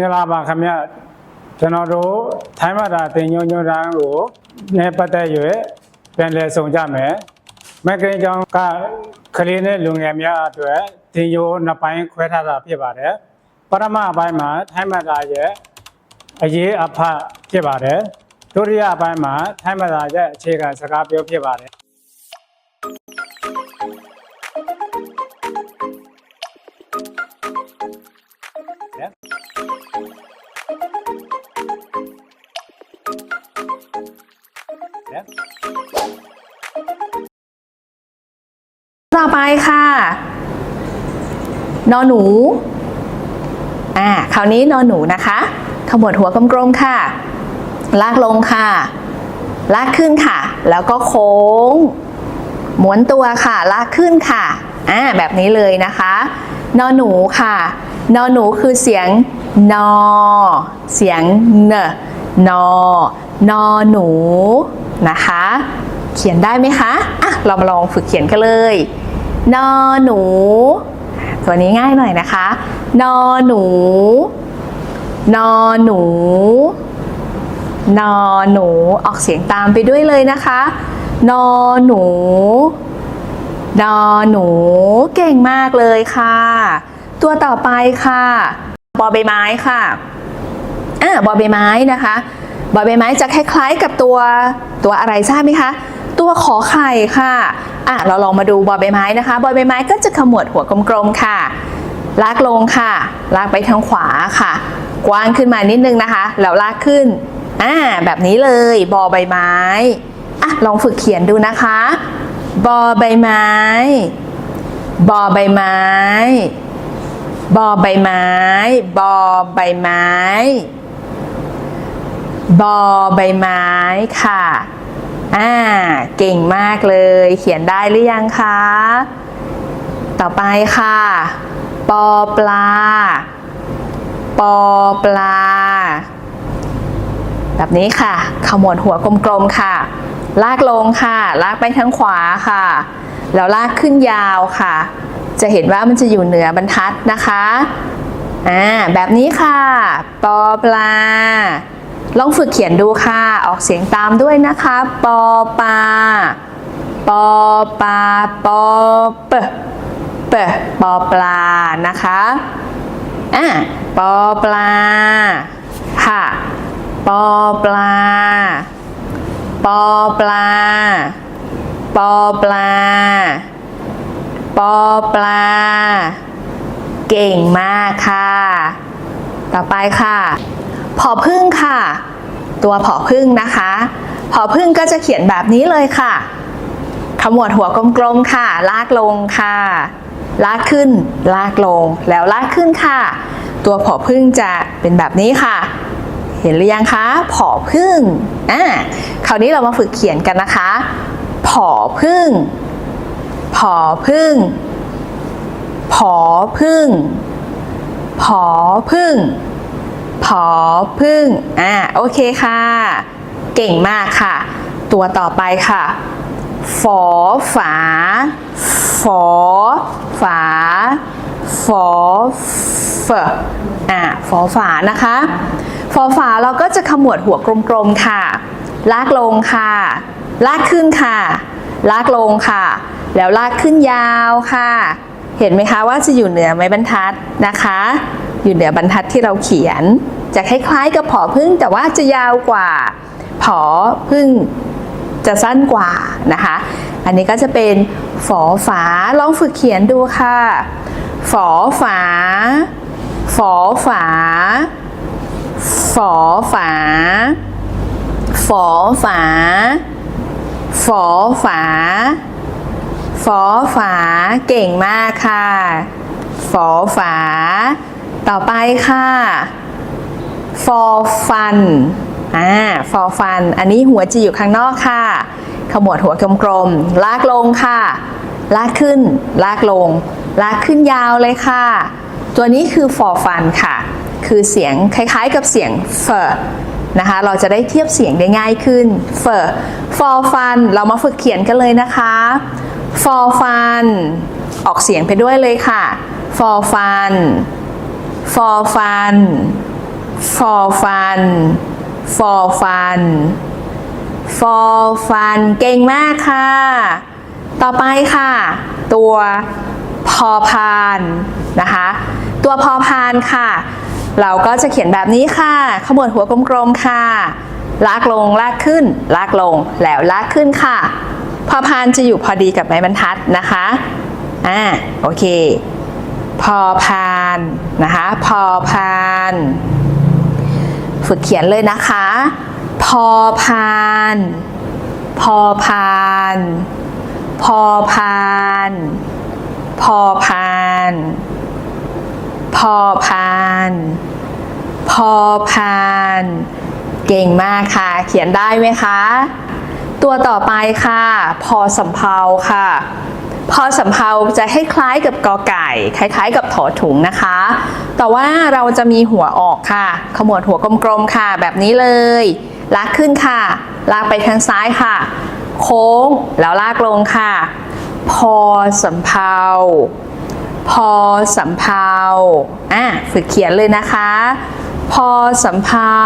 မင်္ဂလာပါခင်ဗျကျွန်တော်တို့ထိုင်းမာတာတင်ညွှန်ညွှန်တန်းကိုနဲ့ပတ်သက်၍ပြန်လည်ဆောင်ကြမယ်မက်ကင်ကြောင့်ကကလေးနဲ့လူငယ်များအတွက်တင်ညိုနှစ်ပိုင်းခွဲထားတာဖြစ်ပါတယ်ပထမအပိုင်းမှာထိုင်းမာတာရဲ့အရေးအဖတ်ဖြစ်ပါတယ်ဒုတိယအပိုင်းမှာထိုင်းမာတာရဲ့အခြေခံစကားပြောဖြစ်ပါတယ် ต่อไปค่ะ นอหนู อ่า คราวนี้นอหนูนะคะ ขมวดหัวกลมๆค่ะ ลากลงค่ะ ลากขึ้นค่ะ แล้วก็โค้ง หม้วนตัวค่ะ ลากขึ้นค่ะ อ่า แบบนี้เลยนะคะ นอหนูค่ะ นอหนูคือเสียงนอ เสียงเนนอนอหนู นะคะ เขียนได้ไหมคะอะเรามาลองฝึกเขียนกันเลยนอหนู ตัวนี้ง่ายหน่อยนะคะนอหนู นอหนูนอหนูออกเสียงตามไปด้วยเลยนะคะนอหนูนอหนูเก่งมากเลยค่ะ ตัวต่อไปค่ะบอใบไม้ค่ะอ่าบอใบไม้นะคะ บอใบไม้จะคล้ายๆกับตัวตัวอะไรทราบไหมคะ ตัวขอไข่ค่ะอะเราลองมาดูบอใบไม้นะคะ บอใบไม้ก็จะขมวดหัวกลมๆค่ะ ลากลงค่ะ ลากไปทางขวาค่ะ กว้างขึ้นมานิดนึงนะคะ แล้วลากขึ้นอ่าแบบนี้เลยบอใบไม้อะลองฝึกเขียนดูนะคะ บอใบไม้ บอใบไม้ บอใบไม้ บอใบไม้ บอใบไม้ค่ะ อ่า เก่งมากเลย เขียนได้หรือยังคะ ต่อไปค่ะ ปอปลา ปอปลา แบบนี้ค่ะ ขมวดหัวกลมๆค่ะ ลากลงค่ะ ลากไปทางขวาค่ะ แล้วลากขึ้นยาวค่ะ จะเห็นว่ามันจะอยู่เหนือบรรทัดนะคะ อ่า แบบนี้ค่ะ ปอปลา ลองฝึกเขียนดูค่ะ ออกเสียงตามด้วยนะคะ ปอปลาปอปลาปอเปเปปอปลา นะคะอะปอปลา ค่ะ ปอปลา ปอปลา ปอปลา ปอปลา เก่งมากค่ะ ต่อไปค่ะ ผอพึ่งค่ะ ตัวผอพึ่งนะคะผอพึ่งก็จะเขียนแบบนี้เลยค่ะ ขมวดหัวกลมๆค่ะ ลากลงค่ะ ลากขึ้น ลากลง แล้วลากขึ้นค่ะ ตัวผอพึ่งจะเป็นแบบนี้ค่ะ เห็นหรือยังคะผอพึ่งอ่าคราวนี้เรามาฝึกเขียนกันนะคะผอพึ่งผอพึ่งผอพึ่งผอพึ่งผอพึ่ง อ่าโอเคค่ะ เก่งมากค่ะ ตัวต่อไปค่ะฝอฝาฝอฝาฝอเฟอ่าฝอฝานะคะฝอฝาเราก็จะขมวดหัวกลมๆค่ะ ลากลงค่ะ ลากขึ้นค่ะ ลากลงค่ะ แล้วลากขึ้นยาวค่ะ เห็นไหมคะว่าจะอยู่เหนือไม้บรรทัดนะคะ อยู่เหนือบรรทัดที่เราเขียน จะคล้ายๆกับผอพึ่งแต่ว่าจะยาวกว่าผอพึ่งจะสั้นกว่านะคะ อันนี้ก็จะเป็นฝอฝาลองฝึกเขียนดูค่ะ ฝอฝา ฝอฝา ฝอฝา ฝอฝา ฝอฝา ฝอฝา เก่งมากค่ะ ฝอฝา ต่อไปค่ะ ฟอฟันอ่าฟอฟันอันนี้หัวจะอยู่ข้างนอกค่ะ ขมวดหัวกลมๆ ลากลงค่ะ ลากขึ้น ลากลง ลากขึ้นยาวเลยค่ะ ตัวนี้คือฟอฟันค่ะ คือเสียงคล้ายๆกับเสียงเฟอนะคะ เราจะได้เทียบเสียงได้ง่ายขึ้นเฟอฟอฟันเรามาฝึกเขียนกันเลยนะคะฟอฟันฟออกเสียงไปด้วยเลยค่ะ for fun for fun for fun for fun for fun เก่งมากค่ะ ต่อไปค่ะ ตัวพอพานนะคะ ตัวพอพานค่ะ เราก็จะเขียนแบบนี้ค่ะ ขมวดหัวกลมๆค่ะ ลากลงลากขึ้น ลากลงแล้วลากขึ้นค่ะ พอพานจะอยู่พอดีกับไม้บรรทัดนะคะอ่าโอเค พอพานนะคะ พอพาน ฝึกเขียนเลยนะคะ พอพาน พอพาน พอพาน พอพาน พอพาน พอพาน เก่งมากค่ะ เขียนได้ไหมคะ ตัวต่อไปค่ะ พอสำเพาค่ะ พอสำเพาจะให้คล้ายกับกอไก่ คล้าย ๆ กับถอถุงนะคะ แต่ว่าเราจะมีหัวออกค่ะ ขมวดหัวกลมๆค่ะ แบบนี้เลย ลากขึ้นค่ะ ลากไปทางซ้ายค่ะ โค้งแล้วลากลงค่ะ พอสำเพาพอสำเพาอะฝึกเขียนเลยนะคะ พอสำเพา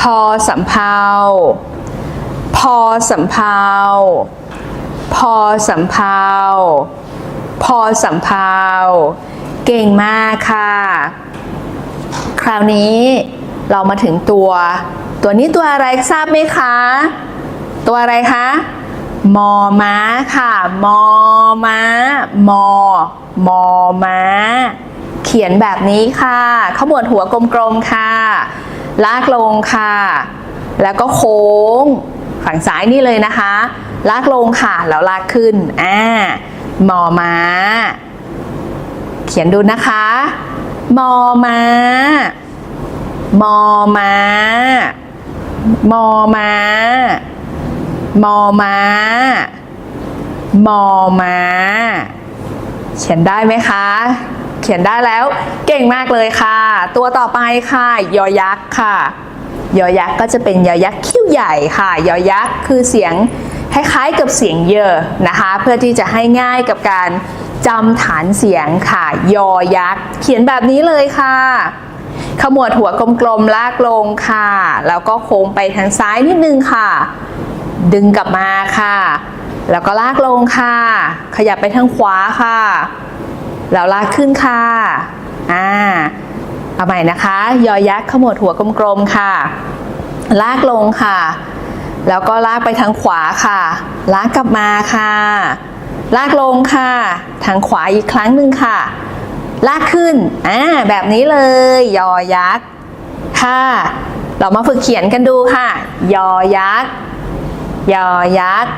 พอสำเพาพอสำเพา พอสำเพาพอสำเพาเก่งมากค่ะ คราวนี้เรามาถึงตัว ตัวนี้ตัวอะไรทราบไหมคะ ตัวอะไรคะมอม้าค่ะ มอม้ามอมอม้า เขียนแบบนี้ค่ะขมวดหัวกลมๆค่ะ ลากลงค่ะ แล้วก็โค้ง ฝั่งซ้ายนี่เลยนะคะ ลากลงค่ะ แล้วลากขึ้นอ่ามอมา เขียนดูนะคะมอมามอมามอมามอมามอมาเขียนได้ไหมคะ เขียนได้แล้ว เก่งมากเลยค่ะ ตัวต่อไปค่ะ ยอยักษ์ค่ะ ยอยักษ์ก็จะเป็นยอยักษ์คิ้วใหญ่ค่ะ ยอยักษ์คือเสียง คล้ายๆกับเสียงเยอนะคะ เพื่อที่จะให้ง่ายกับการจำฐานเสียงค่ะ ยอยักษ์ เขียนแบบนี้เลยค่ะขมวดหัวกลมๆลากลงค่ะ แล้วก็โค้งไปทางซ้ายนิดนึงค่ะ ดึงกลับมาค่ะ แล้วก็ลากลงค่ะ ขยับไปทางขวาค่ะ แล้วลากขึ้นค่ะ อ่าเอาใหม่นะคะ ยอยักษ์ขมวดหัวกลมๆค่ะ ลากลงค่ะ แล้วก็ลากไปทางขวาค่ะ ลากกลับมาค่ะ ลากลงค่ะ ทางขวาอีกครั้งหนึ่งค่ะ ลากขึ้น อ่า แบบนี้เลย ยอยักษ์ ค่ะ เรามาฝึกเขียนกันดูค่ะ ยอยักษ์ ยอยักษ์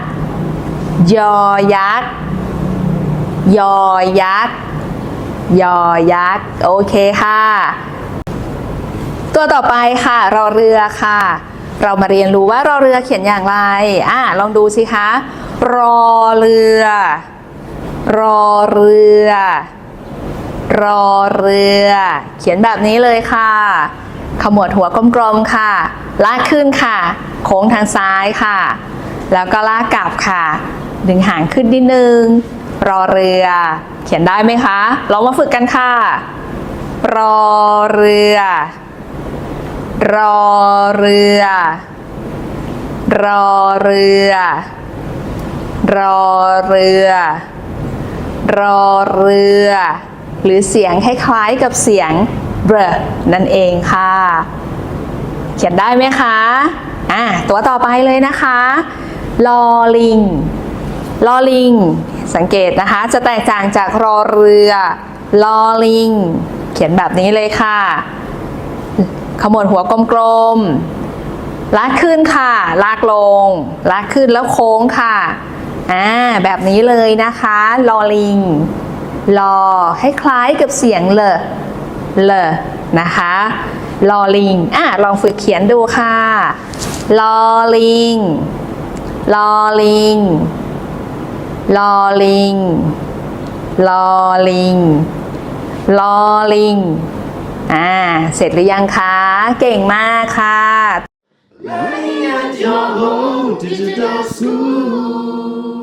ยอยักษ์ ยอยักษ์ ยอยักษ์ โอเคค่ะ ตัวต่อไปค่ะ รอเรือค่ะ เรามาเรียนรู้ว่ารอเรือเขียนอย่างไรอ่าลองดูสิคะ รอเรือ รอเรือ รอเรือ เขียนแบบนี้เลยค่ะ ขมวดหัวกลมๆค่ะ ลากขึ้นค่ะ โค้งทางซ้ายค่ะ แล้วก็ลากกลับค่ะ ดึงหางขึ้นนิดนึง รอเรือ เขียนได้ไหมคะ ลองมาฝึกกันค่ะ รอเรือ รอเรือ รอเรือ รอเรือ รอเรือ หรือเสียงคล้ายๆกับเสียงเบรนั่นเองค่ะ เขียนได้ไหมคะอะตัวต่อไปเลยนะคะลอลิงลอลิง สังเกตนะคะ จะแตกต่างจากรอเรือลอลิง เขียนแบบนี้เลยค่ะ ขมวดหัวกลมๆลากขึ้นค่ะ ลากลง ลากขึ้นแล้วโค้งค่ะอ่าแบบนี้เลยนะคะลอลิงลอให้คล้ายกับเสียงเลเลนะคะลอลิงอะลองฝึกเขียนดูค่ะลอลิงลอลิงลอลิงลอลิงลอลิงอ่ อ่า เสร็จหรือยังคะ เก่งมากค่ะ Running at your home digital school.